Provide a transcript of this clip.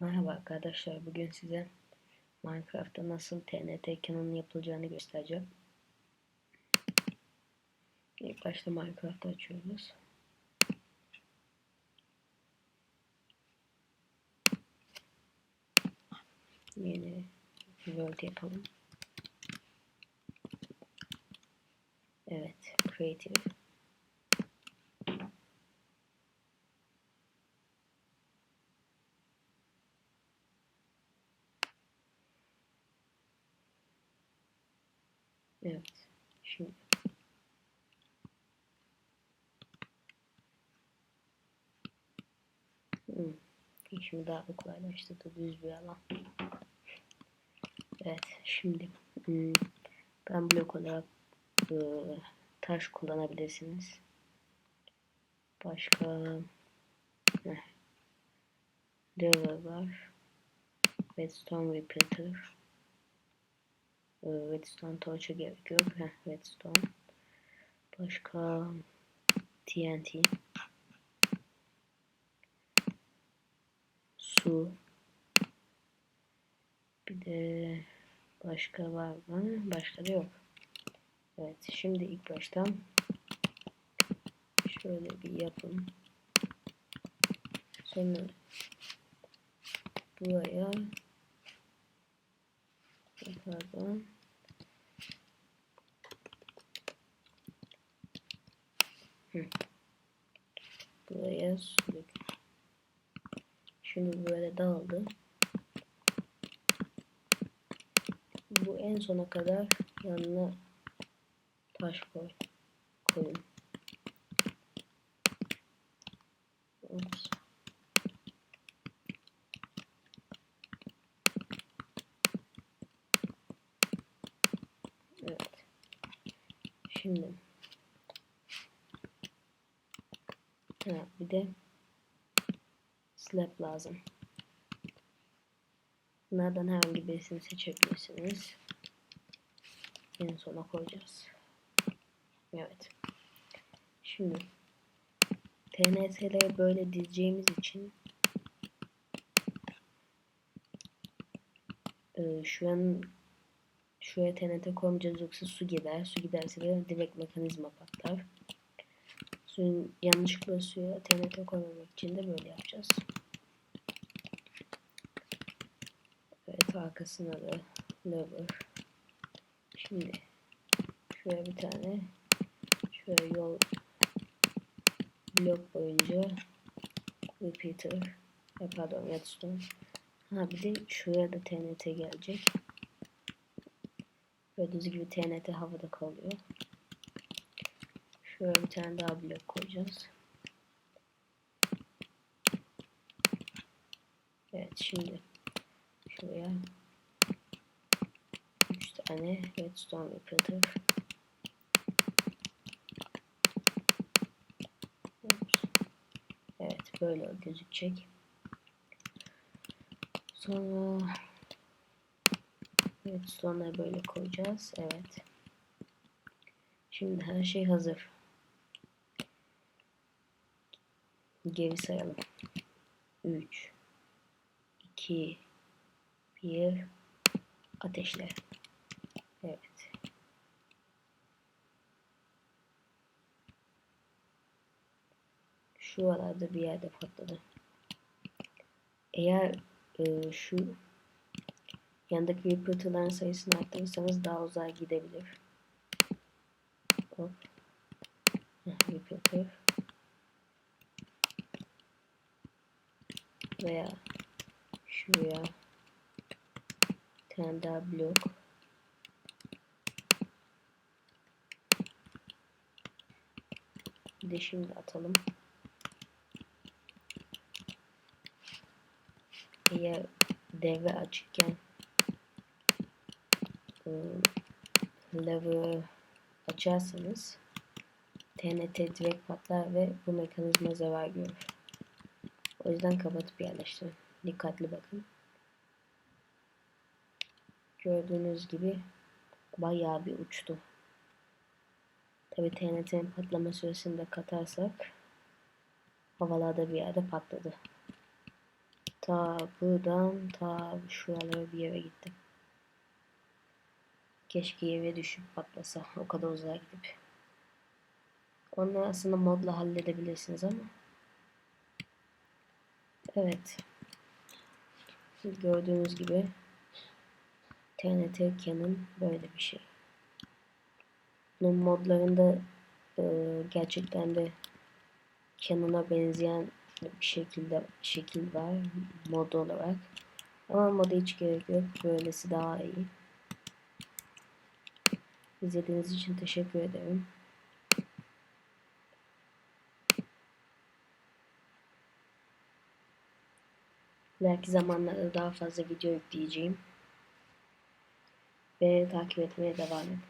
Merhaba arkadaşlar. Bugün size Minecraft'ta nasıl TNT Canon yapılacağını göstereceğim. İlk başta Minecraft'ı açıyoruz. Yeni world yapalım. Evet, creative. Evet. Şimdi hmm. İşimi daha da kolaylaştırdı. Düz bir alan. Evet. Şimdi hmm. ben blok olarak e, taş kullanabilirsiniz. Başka Heh. Lever var. Redstone repeater. Ee, redstone torch'a gerek yok. Heh, redstone. Başka TNT. Su. Bir de başka var mı? Başka da yok. Evet şimdi ilk baştan şöyle bir yapın. Sonra buraya Pardon. Buraya dök. Şimdi böyle dağıldı. Bu en sona kadar yanına taş koy. Koyun. Oops. Evet. Şimdi ha, bir de slab lazım. Bunlardan herhangi birisini seçebilirsiniz. En sona koyacağız. Evet. Şimdi TNT'leri böyle dizeceğimiz için e, şu an Şuraya TNT koymayacağız yoksa su gider. Su giderse de direkt mekanizma patlar. Suyun yanlışlıkla suya TNT koymamak için de böyle yapacağız. Evet arkasına da lever. Şimdi şuraya bir tane şöyle yol blok boyunca repeater pardon redstone ha bir de şuraya da TNT gelecek. Gördüğünüz gibi TNT havada kalıyor. Şöyle bir tane daha blok koyacağız. Evet şimdi şuraya 3 tane redstone repeater Evet böyle gözükecek. Sonra Evet sonra böyle koyacağız. Evet. Şimdi her şey hazır. Geri sayalım. 3 2 1 Ateşle. Evet. Şu aralarda bir yerde patladı. Eğer e, şu Yandaki repeater'ların sayısını arttırırsanız daha uzağa gidebilir. Hop. Repeater. Veya şuraya bir tane daha blok. Bir de şimdi atalım. Eğer devre açıkken lever açarsanız TNT direkt patlar ve bu mekanizma zarar görür. O yüzden kapatıp yerleştirin. Dikkatli bakın. Gördüğünüz gibi bayağı bir uçtu. Tabi TNT'nin patlama süresini de katarsak havalarda bir yerde patladı. ta buradan ta şuralara bir yere gittim. Keşke yere düşüp patlasa o kadar uzağa gidip. Onları aslında modla halledebilirsiniz ama. Evet. Gördüğünüz gibi TNT Canon böyle bir şey. Bunun modlarında e, gerçekten de Canon'a benzeyen bir şekilde şekil var mod olarak. Ama moda hiç gerek yok. Böylesi daha iyi. İzlediğiniz için teşekkür ederim. İleriki zamanlarda daha fazla video yükleyeceğim. Beni takip etmeye devam edin.